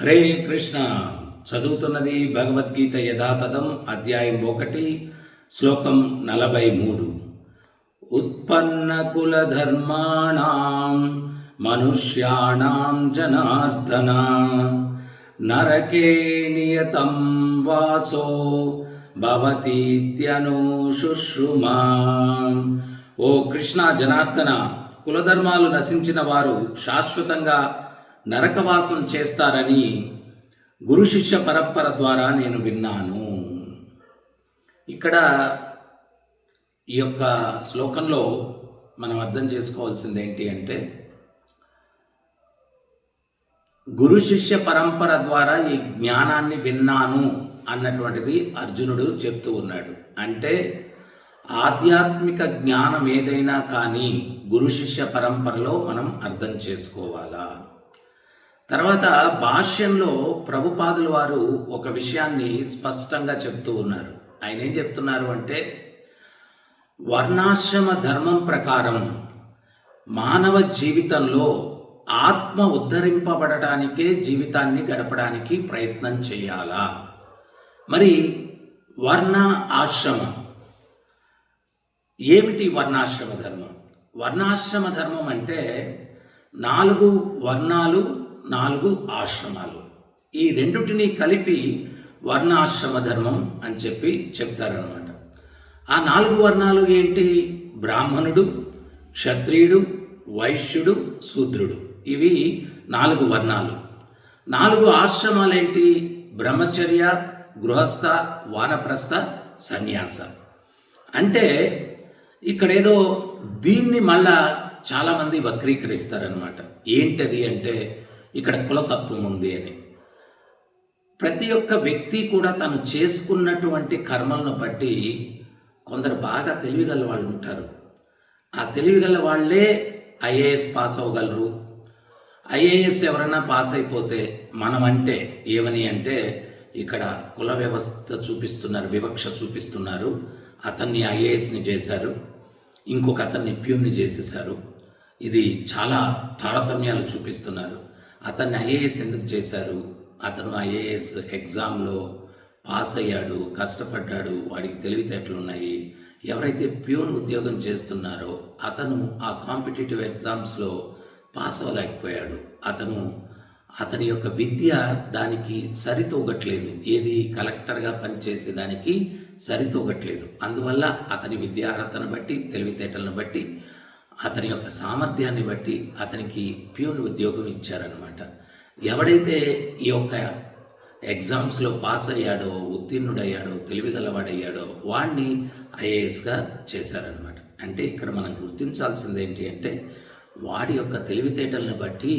హరే కృష్ణ. చదువుతున్నది భగవద్గీత యథాతథం అధ్యాయం ఒకటి శ్లోకం నలభై మూడు. ఉత్పన్న కుల ధర్మాణం మనుష్యాణం జనార్దన. నరకే నియతం వాసో భవతీత్యనుశుశ్రుమా ఓ కృష్ణ జనార్దన కులధర్మాలు నశించిన వారు శాశ్వతంగా నరకవాసం చేస్తారని గురు శిష్య పరంపర ద్వారా నేను విన్నాను. ఇక్కడ ఈ యొక్క శ్లోకంలో మనం అర్థం చేసుకోవాల్సింది ఏంటి అంటే గురు శిష్య పరంపర ద్వారా ఈ జ్ఞానాన్ని విన్నాను అన్నటువంటిది అర్జునుడు చెప్తూ ఉన్నాడు. అంటే ఆధ్యాత్మిక జ్ఞానం ఏదైనా కానీ గురు శిష్య పరంపరలో మనం అర్థం చేసుకోవాలా? తర్వాత భాష్యంలో ప్రభుపాదుల వారు ఒక విషయాన్ని స్పష్టంగా చెప్తూ ఉన్నారు. ఆయన ఏం చెప్తున్నారు అంటే వర్ణాశ్రమ ధర్మం ప్రకారం మానవ జీవితంలో ఆత్మ ఉద్ధరింపబడటానికే జీవితాన్ని గడపడానికి ప్రయత్నం చేయాలా? మరి వర్ణ ఆశ్రమం. ఏమిటి వర్ణాశ్రమ ధర్మం? వర్ణాశ్రమ ధర్మం అంటే నాలుగు వర్ణాలు నాలుగు ఆశ్రమాలు. ఈ రెండుటిని కలిపి వర్ణాశ్రమ ధర్మం అని చెప్పి చెప్తారనమాట ఆ నాలుగు వర్ణాలు ఏంటి? బ్రాహ్మణుడు క్షత్రియుడు వైశ్యుడు శూద్రుడు. ఇవి నాలుగు వర్ణాలు. నాలుగు ఆశ్రమాలు ఏంటి బ్రహ్మచర్య గృహస్థ వానప్రస్థ సన్యాస. అంటే ఇక్కడేదో దీన్ని మళ్ళా చాలామంది వక్రీకరిస్తారనమాట ఏంటది అంటే ఇక్కడ కులతత్వం ఉంది అని. ప్రతి ఒక్క వ్యక్తి కూడా తను చేసుకున్నటువంటి కర్మలను బట్టి కొందరు బాగా తెలివిగల వాళ్ళు ఉంటారు. ఆ తెలివిగల వాళ్ళే ఐఏఎస్ పాస్ అవ్వగలరు. ఐఏఎస్ ఎవరైనా పాస్ అయిపోతే మనం అంటే ఏమని అంటే ఇక్కడ కుల వ్యవస్థ చూపిస్తున్నారు వివక్ష చూపిస్తున్నారు. అతన్ని ఐఏఎస్ని చేశారు. ఇంకొక అతన్ని ప్యూన్ని చేసేశారు. ఇది చాలా తారతమ్యాలు చూపిస్తున్నారు. అతన్ని ఐఏఎస్ ఎందుకు చేశారు? అతను ఐఏఎస్ ఎగ్జామ్లో పాస్ అయ్యాడు కష్టపడ్డాడు వాడికి తెలివితేటలు ఉన్నాయి ఎవరైతే ప్యూన్ ఉద్యోగం చేస్తున్నారో అతను ఆ కాంపిటేటివ్ ఎగ్జామ్స్లో పాస్ అవ్వలేకపోయాడు. అతను అతని యొక్క విద్య దానికి సరితూగట్లేదు. ఏది కలెక్టర్గా పనిచేసే దానికి సరితూగట్లేదు. అందువల్ల అతని విద్యార్హతను బట్టి తెలివితేటలను బట్టి అతని యొక్క సామర్థ్యాన్ని బట్టి అతనికి ప్యూన్ ఉద్యోగం ఇచ్చారనమాట ఎవడైతే ఈ యొక్క ఎగ్జామ్స్లో పాస్ అయ్యాడో ఉత్తీర్ణుడయ్యాడో తెలివిగలవాడయ్యాడో వాడిని ఐఏఎస్గా చేశారనమాట అంటే ఇక్కడ మనం గుర్తించాల్సింది ఏంటి అంటే వాడి యొక్క తెలివితేటలను బట్టి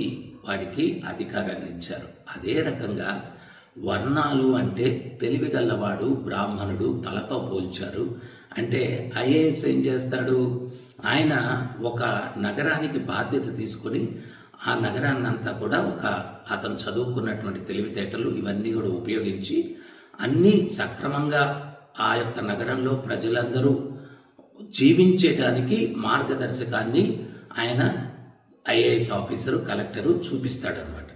వాడికి అధికారాన్ని ఇచ్చారు. అదే రకంగా వర్ణాలు అంటే తెలివిగలవాడు బ్రాహ్మణుడు తలతో పోల్చారు. అంటే ఐఏఎస్ ఏం చేస్తాడు? ఆయన ఒక నగరానికి బాధ్యత తీసుకొని ఆ నగరాన్నంతా కూడా ఒక అతను చదువుకున్నటువంటి తెలివితేటలు ఇవన్నీ కూడా ఉపయోగించి అన్నీ సక్రమంగా ఆ యొక్క నగరంలో ప్రజలందరూ జీవించేటానికి మార్గదర్శకాన్ని ఆయన ఐఏఎస్ ఆఫీసరు కలెక్టరు చూపిస్తాడనమాట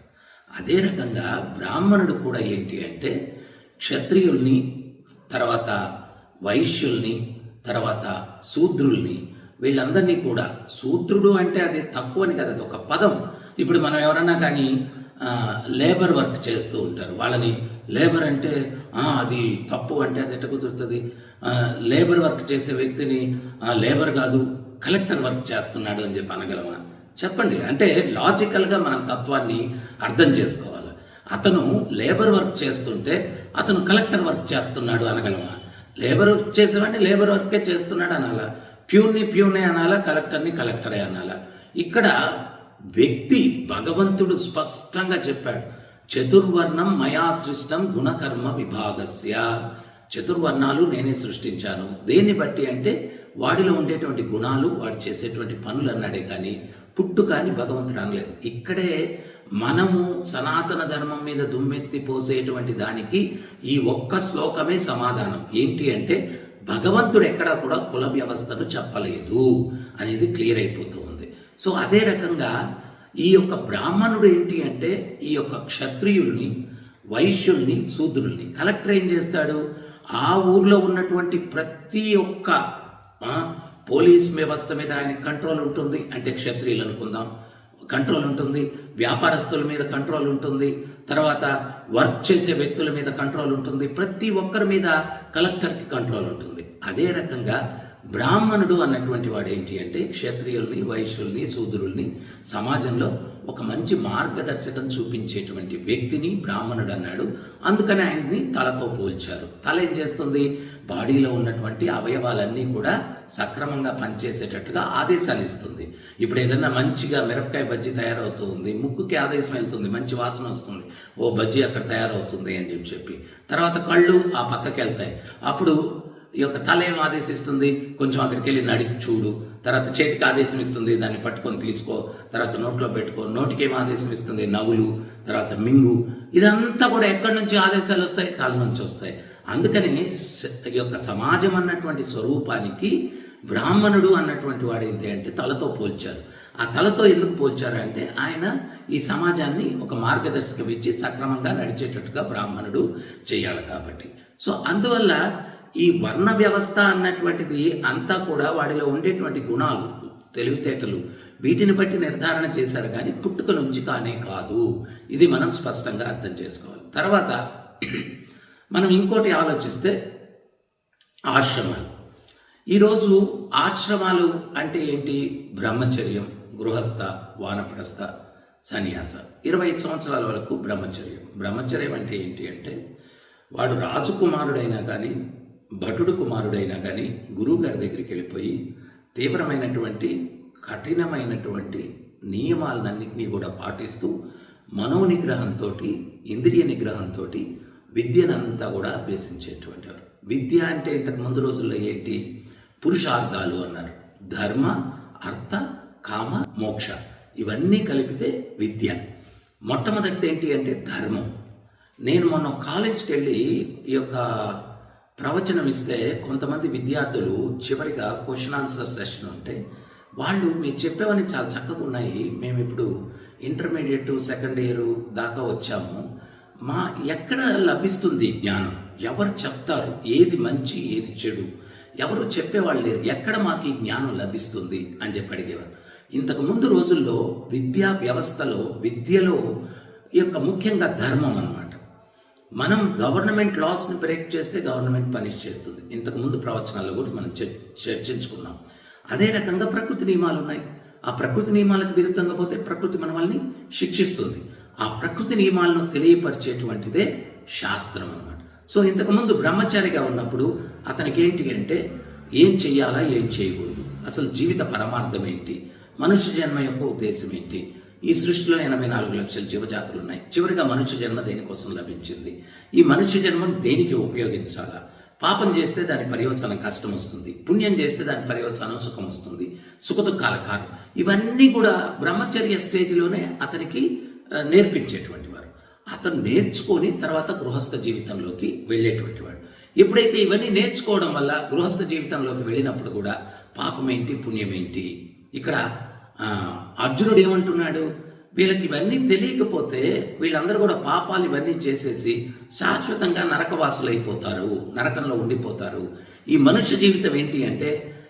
అదే రకంగా బ్రాహ్మణుడు కూడా ఏంటి అంటే క్షత్రియుల్ని తర్వాత వైశ్యుల్ని తర్వాత శూద్రుల్ని వీళ్ళందరినీ కూడా శూద్రుడు అంటే అది తక్కువ అని కదా అది ఒక పదం. ఇప్పుడు మనం ఎవరన్నా కానీ లేబర్ వర్క్ చేస్తూ ఉంటారు. వాళ్ళని లేబర్ అంటే అది తప్పు అంటే అది ఎట్ట కుదురుతుంది? లేబర్ వర్క్ చేసే వ్యక్తిని లేబర్ కాదు కలెక్టర్ వర్క్ చేస్తున్నాడు అని చెప్పి అనగలమా? చెప్పండి. అంటే లాజికల్గా మనం తత్వాన్ని అర్థం చేసుకోవాలి. అతను లేబర్ వర్క్ చేస్తుంటే అతను కలెక్టర్ వర్క్ చేస్తున్నాడు అనగలమా? లేబర్ వర్క్ చేసేవాడిని లేబర్ వర్కే చేస్తున్నాడు అనాలా? ప్యూన్ని ప్యూనే అనాలా కలెక్టర్ని కలెక్టరే అనాలా. ఇక్కడ వ్యక్తి భగవంతుడు స్పష్టంగా చెప్పాడు. చతుర్వర్ణం మయా సృష్టం గుణకర్మ విభాగస్య. చతుర్వర్ణాలు నేనే సృష్టించాను. దేన్ని బట్టి అంటే వాడిలో ఉండేటువంటి గుణాలు వాడు చేసేటువంటి పనులు అన్నాడే కానీ పుట్టు కానీ భగవంతుడు అనలేదు. ఇక్కడే మనము సనాతన ధర్మం మీద దుమ్మెత్తి పోసేటువంటి దానికి ఈ ఒక్క శ్లోకమే సమాధానం. ఏంటి అంటే భగవంతుడు ఎక్కడా కూడా కుల వ్యవస్థను చెప్పలేదు అనేది క్లియర్ అయిపోతూ ఉంది. సో అదే రకంగా ఈ యొక్క బ్రాహ్మణుడు ఏంటి అంటే ఈ యొక్క క్షత్రియుల్ని వైశ్యుల్ని శూద్రుల్ని కలెక్టర్ ఏం చేస్తాడు? ఆ ఊర్లో ఉన్నటువంటి ప్రతి ఒక్క పోలీస్ వ్యవస్థ మీద ఆయన కంట్రోల్ ఉంటుంది. అంటే క్షత్రియులు అనుకుందాం. కంట్రోల్ ఉంటుంది. వ్యాపారస్తుల మీద కంట్రోల్ ఉంటుంది. తర్వాత వర్క్ చేసే వ్యక్తుల మీద కంట్రోల్ ఉంటుంది. ప్రతి ఒక్కరి మీద కలెక్టర్కి కంట్రోల్ ఉంటుంది. అదే రకంగా బ్రాహ్మణుడు అన్నటువంటి వాడు ఏంటి అంటే క్షత్రియుల్ని వైశ్యుల్ని శూద్రుల్ని సమాజంలో ఒక మంచి మార్గదర్శకం చూపించేటువంటి వ్యక్తిని బ్రాహ్మణుడు అన్నాడు. అందుకని ఆయన్ని తలతో పోల్చారు. తల ఏం చేస్తుంది? బాడీలో ఉన్నటువంటి అవయవాలన్నీ కూడా సక్రమంగా పనిచేసేటట్టుగా ఆదేశాలు ఇస్తుంది. ఇప్పుడు ఏదైనా మంచిగా మిరపకాయ బజ్జీ తయారవుతుంది ముక్కుకి ఆదేశం వెళ్తుంది మంచి వాసన వస్తుంది. ఓ బజ్జీ అక్కడ తయారవుతుంది అని చెప్పి. చెప్పి తర్వాత కళ్ళు ఆ పక్కకి వెళ్తాయి. అప్పుడు ఈ యొక్క తల ఏం ఆదేశిస్తుంది? కొంచెం అక్కడికి వెళ్ళి నడిచి చూడు. తర్వాత చేతికి ఆదేశం ఇస్తుంది దాన్ని పట్టుకొని తీసుకో. తర్వాత నోట్లో పెట్టుకో. నోటికి ఏం ఆదేశం ఇస్తుంది? నవ్వులు తర్వాత మింగు. ఇదంతా కూడా ఎక్కడి నుంచి ఆదేశాలు వస్తాయి? తల నుంచి వస్తాయి. అందుకని ఈ యొక్క సమాజం అన్నటువంటి స్వరూపానికి బ్రాహ్మణుడు అన్నటువంటి వాడు ఏంటి అంటే తలతో పోల్చారు. ఆ తలతో ఎందుకు పోల్చారు అంటే ఆయన ఈ సమాజాన్ని ఒక మార్గదర్శకం ఇచ్చి సక్రమంగా నడిచేటట్టుగా బ్రాహ్మణుడు చేయాలి కాబట్టి. సో అందువల్ల ఈ వర్ణ వ్యవస్థ అన్నటువంటిది అంతా కూడా వాడిలో ఉండేటువంటి గుణాలు తెలివితేటలు వీటిని బట్టి నిర్ధారణ చేశారు కానీ పుట్టుక నుంచి కానే కాదు. ఇది మనం స్పష్టంగా అర్థం చేసుకోవాలి. తర్వాత మనం ఇంకోటి ఆలోచిస్తే ఆశ్రమాలు. ఈరోజు ఆశ్రమాలు అంటే ఏంటి? బ్రహ్మచర్యం గృహస్థ వానప్రస్థ సన్యాస. ఇరవై ఐదు సంవత్సరాల వరకు బ్రహ్మచర్యం. బ్రహ్మచర్యం అంటే ఏంటి అంటే వాడు రాజకుమారుడైనా కానీ భటుడు కుమారుడైనా కానీ గురువు గారి దగ్గరికి వెళ్ళిపోయి తీవ్రమైనటువంటి కఠినమైనటువంటి నియమాలన్నింటినీ కూడా పాటిస్తూ మనోనిగ్రహంతో ఇంద్రియ నిగ్రహంతో విద్యనంతా కూడా అభ్యసించేటువంటి వారు. విద్య అంటే ఇంతకు ముందు రోజుల్లో ఏంటి? పురుషార్థాలు అన్నారు. ధర్మ అర్థ కామ మోక్ష ఇవన్నీ కలిపితే విద్య. మొట్టమొదటిది ఏంటి అంటే ధర్మం. నేను మొన్న కాలేజ్కి వెళ్ళి ఈ యొక్క ప్రవచనం ఇస్తే కొంతమంది విద్యార్థులు చివరిగా క్వశ్చన్ ఆన్సర్ సెషన్ ఉంటే వాళ్ళు మీరు చెప్పేవన్నీ చాలా చక్కగా ఉన్నాయి. మేము ఇప్పుడు ఇంటర్మీడియట్ సెకండ్ ఇయర్ దాకా వచ్చాము. మా ఎక్కడ లభిస్తుంది జ్ఞానం? ఎవరు చెప్తారు? ఏది మంచి ఏది చెడు? ఎవరు చెప్పేవాళ్ళు లేరు. ఎక్కడ మాకు ఈ జ్ఞానం లభిస్తుంది అని చెప్పి అడిగేవారు. ఇంతకుముందు రోజుల్లో విద్యా వ్యవస్థలో విద్యలో ఈ యొక్క ముఖ్యంగా ధర్మం అనమాట మనం గవర్నమెంట్ లాస్ని బ్రేక్ చేస్తే గవర్నమెంట్ పనిష్ చేస్తుంది. ఇంతకు ముందు ప్రవచనాల్లో కూడా మనం చర్- చర్చించుకున్నాం. అదే రకంగా ప్రకృతి నియమాలు ఉన్నాయి. ఆ ప్రకృతి నియమాలకు విరుద్ధంగా పోతే ప్రకృతి మనల్ని శిక్షిస్తుంది. ఆ ప్రకృతి నియమాలను తెలియపరిచేటువంటిదే శాస్త్రం అన్నమాట. సో ఇంతకుముందు బ్రహ్మచారిగా ఉన్నప్పుడు అతనికి ఏంటి అంటే ఏం చెయ్యాలా ఏం చేయకూడదు. అసలు జీవిత పరమార్థం ఏంటి? మనుష్య జన్మ యొక్క ఉద్దేశం ఏంటి? ఈ సృష్టిలో ఎనభై నాలుగు లక్షల జీవజాతులు ఉన్నాయి చివరిగా మనుష్య జన్మ దేనికోసం లభించింది? ఈ మనుష్య జన్మను దేనికి ఉపయోగించాలా? పాపం చేస్తే దాని పర్యవసానం కష్టం వస్తుంది. పుణ్యం చేస్తే దాని పర్యవసానం సుఖం వస్తుంది. సుఖ దుఃఖాల ఇవన్నీ కూడా బ్రహ్మచర్య స్టేజ్లోనే అతనికి నేర్పించేటువంటి వారు. అతను నేర్చుకొని తర్వాత గృహస్థ జీవితంలోకి వెళ్ళేటువంటి వాడు. ఎప్పుడైతే ఇవన్నీ నేర్చుకోవడం వల్ల గృహస్థ జీవితంలోకి వెళ్ళినప్పుడు కూడా పాపం ఏంటి పుణ్యం ఏంటి ఇక్కడ అర్జునుడు ఏమంటున్నాడు? వీళ్ళకి ఇవన్నీ తెలియకపోతే వీళ్ళందరూ కూడా పాపాలు ఇవన్నీ చేసేసి శాశ్వతంగా నరకవాసులైపోతారు నరకంలో ఉండిపోతారు. ఈ మనుష్య జీవితం ఏంటి అంటే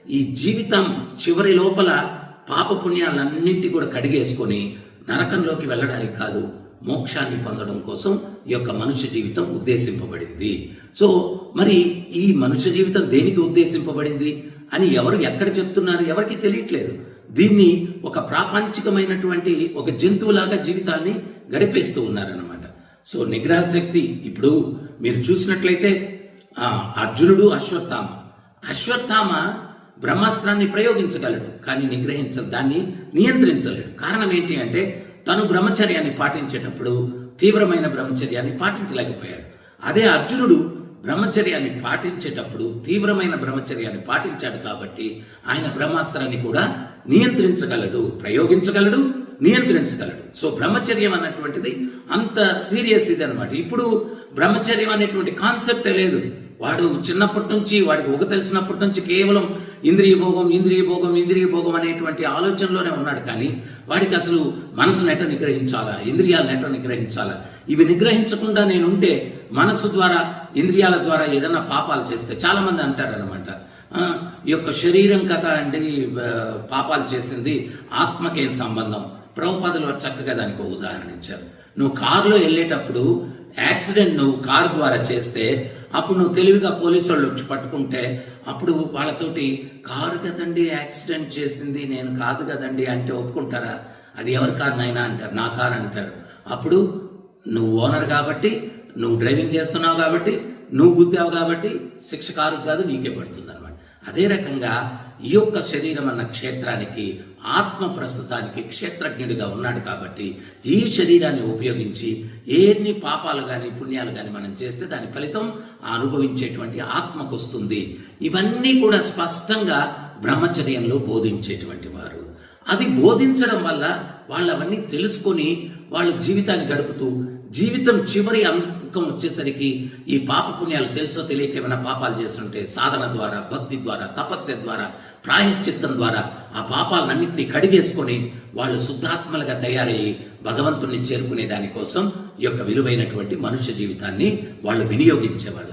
ఈ జీవితం చివరి లోపల పాప పుణ్యాలన్నింటి కూడా కడిగేసుకొని నరకంలోకి వెళ్ళడానికి కాదు మోక్షాన్ని పొందడం కోసం ఈ యొక్క మనుష్య జీవితం ఉద్దేశింపబడింది. సో మరి ఈ మనుష్య జీవితం దేనికి ఉద్దేశింపబడింది అని ఎవరు ఎక్కడ చెప్తున్నారు? ఎవరికి తెలియట్లేదు. దీన్ని ఒక ప్రాపంచికమైనటువంటి ఒక జంతువులాగా జీవితాన్ని గడిపేస్తూ ఉన్నారన్నమాట. సో నిగ్రహ శక్తి ఇప్పుడు మీరు చూసినట్లయితే ఆ, అర్జునుడు అశ్వత్థామ. అశ్వత్థామ బ్రహ్మాస్త్రాన్ని ప్రయోగించగలడు కానీ నిగ్రహించ దాన్ని నియంత్రించలేడు. కారణం ఏంటి అంటే తను బ్రహ్మచర్యాన్ని పాటించేటప్పుడు తీవ్రమైన బ్రహ్మచర్యాన్ని పాటించలేకపోయాడు. అదే అర్జునుడు బ్రహ్మచర్యాన్ని పాటించేటప్పుడు తీవ్రమైన బ్రహ్మచర్యాన్ని పాటించాడు కాబట్టి ఆయన బ్రహ్మాస్త్రాన్ని కూడా నియంత్రించగలడు ప్రయోగించగలడు నియంత్రించగలడు. సో బ్రహ్మచర్యం అన్నటువంటిది అంత సీరియస్ ఇది అనమాట ఇప్పుడు బ్రహ్మచర్యం అనేటువంటి కాన్సెప్టే లేదు. వాడు చిన్నప్పటి నుంచి వాడికి ఒక తెలిసినప్పటి నుంచి కేవలం ఇంద్రియ భోగం ఇంద్రియ భోగం ఇంద్రియ భోగం అనేటువంటి ఆలోచనలోనే ఉన్నాడు కానీ వాడికి అసలు మనసును ఎట్ట నిగ్రహించాలా? ఇంద్రియాలను ఎట్ట నిగ్రహించాలా? ఇవి నిగ్రహించకుండా నేనుంటే మనసు ద్వారా ఇంద్రియాల ద్వారా ఏదైనా పాపాలు చేస్తే చాలామంది అంటారనమాట అంటారు అనమాట ఈ యొక్క శరీరం కథ అంటే పాపాలు చేసింది ఆత్మకేం సంబంధం? ప్రభుపాదులు వారు చక్కగా దానికి ఒక ఉదాహరణ ఇచ్చారు. నువ్వు కారులో వెళ్ళేటప్పుడు యాక్సిడెంట్ నువ్వు కారు ద్వారా చేస్తే అప్పుడు నువ్వు తెలివిగా పోలీసు వాళ్ళు వచ్చి పట్టుకుంటే అప్పుడు వాళ్ళతోటి కారు కదండి యాక్సిడెంట్ చేసింది నేను కాదు కదండి అంటే ఒప్పుకుంటారా? అది ఎవరి కారు నైనా అంటారు. నా కారు అంటారు. అప్పుడు నువ్వు ఓనర్ కాబట్టి నువ్వు డ్రైవింగ్ చేస్తున్నావు కాబట్టి నువ్వు గుద్దావు కాబట్టి శిక్ష కారు కాదు నీకే పడుతుంది అదే రకంగా ఈ యొక్క శరీరం అన్న క్షేత్రానికి ఆత్మ ప్రస్తుతానికి క్షేత్రజ్ఞుడిగా ఉన్నాడు కాబట్టి ఈ శరీరాన్ని ఉపయోగించి ఎన్ని పాపాలు కానీ పుణ్యాలు కానీ మనం చేస్తే దాని ఫలితం అనుభవించేటువంటి ఆత్మకు వస్తుంది ఇవన్నీ కూడా స్పష్టంగా బ్రహ్మచర్యంలో బోధించేటువంటి వారు. అది బోధించడం వల్ల వాళ్ళు అవన్నీ తెలుసుకొని వాళ్ళ జీవితాన్ని గడుపుతూ జీవితం చివరి అంకం వచ్చేసరికి ఈ పాప పుణ్యాలు తెలుసో తెలియక ఏమైనా పాపాలు చేస్తుంటే సాధన ద్వారా భక్తి ద్వారా తపస్య ద్వారా ప్రాయశ్చిత్తం ద్వారా ఆ పాపాలన్నింటినీ కడిగేసుకొని వాళ్ళు శుద్ధాత్మలుగా తయారయ్యి భగవంతుణ్ణి చేరుకునే దానికోసం ఈ యొక్క విలువైనటువంటి మనుష్య జీవితాన్ని వాళ్ళు వినియోగించేవాళ్ళు.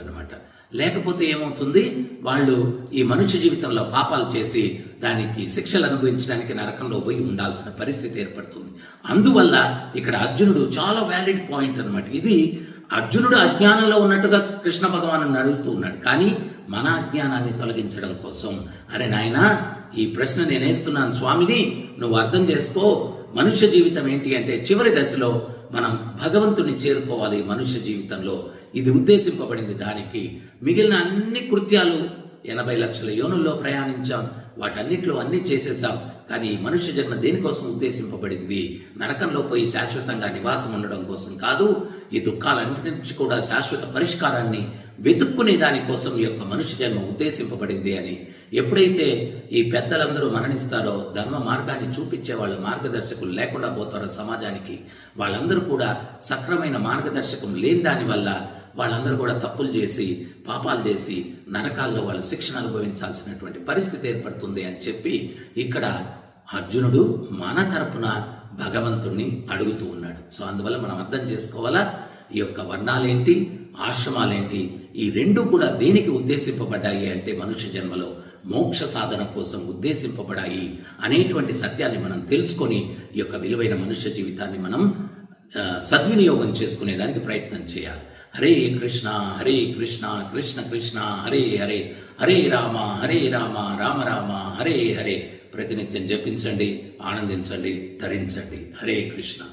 లేకపోతే ఏమవుతుంది? వాళ్ళు ఈ మనుష్య జీవితంలో పాపాలు చేసి దానికి శిక్షలు అనుభవించడానికి నరకంలో పోయి ఉండాల్సిన పరిస్థితి ఏర్పడుతుంది. అందువల్ల ఇక్కడ అర్జునుడు చాలా వ్యాలిడ్ పాయింట్ అన్నమాట. ఇది అర్జునుడు అజ్ఞానంలో ఉన్నట్టుగా కృష్ణ భగవాను అడుగుతూ ఉన్నాడు. కానీ మన అజ్ఞానాన్ని తొలగించడం కోసం అరే నాయనా ఈ ప్రశ్న నేనేస్తున్నాను స్వామిని నువ్వు అర్థం చేసుకో. మనుష్య జీవితం ఏంటి అంటే చివరి దశలో మనం భగవంతుని చేరుకోవాలి మనుష్య జీవితంలో. ఇది ఉద్దేశింపబడింది దానికి. మిగిలిన అన్ని కృత్యాలు ఎనభై లక్షల యోనుల్లో ప్రయాణించాం. వాటన్నిట్లో అన్ని చేసేసాం కానీ మనుష్య జన్మ దేనికోసం ఉద్దేశింపబడింది? నరకంలో పోయి శాశ్వతంగా నివాసం ఉండడం కోసం కాదు ఈ దుఃఖాలన్నిటి నుంచి కూడా శాశ్వత పరిష్కారాన్ని వెతుక్కునే దానికోసం ఈ యొక్క మనుష్య జన్మ ఉద్దేశింపబడింది అని ఎప్పుడైతే ఈ పెద్దలందరూ మరణిస్తారో ధర్మ మార్గాన్ని చూపించే వాళ్ళ మార్గదర్శకులు లేకుండా పోతారో సమాజానికి వాళ్ళందరూ కూడా సక్రమైన మార్గదర్శకం లేని దానివల్ల వాళ్ళందరూ కూడా తప్పులు చేసి పాపాలు చేసి నరకాల్లో వాళ్ళు శిక్షణ అనుభవించాల్సినటువంటి పరిస్థితి ఏర్పడుతుంది అని చెప్పి ఇక్కడ అర్జునుడు మన తరపున భగవంతుణ్ణి అడుగుతూ ఉన్నాడు. సో అందువల్ల మనం అర్థం చేసుకోవాలా? ఈ యొక్క వర్ణాలేంటి? ఆశ్రమాలేంటి? ఈ రెండు కూడా దేనికి ఉద్దేశింపబడ్డాయి అంటే మనుష్య జన్మలో మోక్ష సాధన కోసం ఉద్దేశింపబడాయి అనేటువంటి సత్యాన్ని మనం తెలుసుకొని ఈ యొక్క విలువైన మనుష్య జీవితాన్ని మనం సద్వినియోగం చేసుకునేదానికి ప్రయత్నం చేయాలి. హరే కృష్ణ హరే కృష్ణ కృష్ణ కృష్ణ హరే హరే హరే రామ హరే రామ రామ రామ హరే హరే. ప్రతినిత్యం జపించండి ఆనందించండి ధరించండి. హరే కృష్ణ.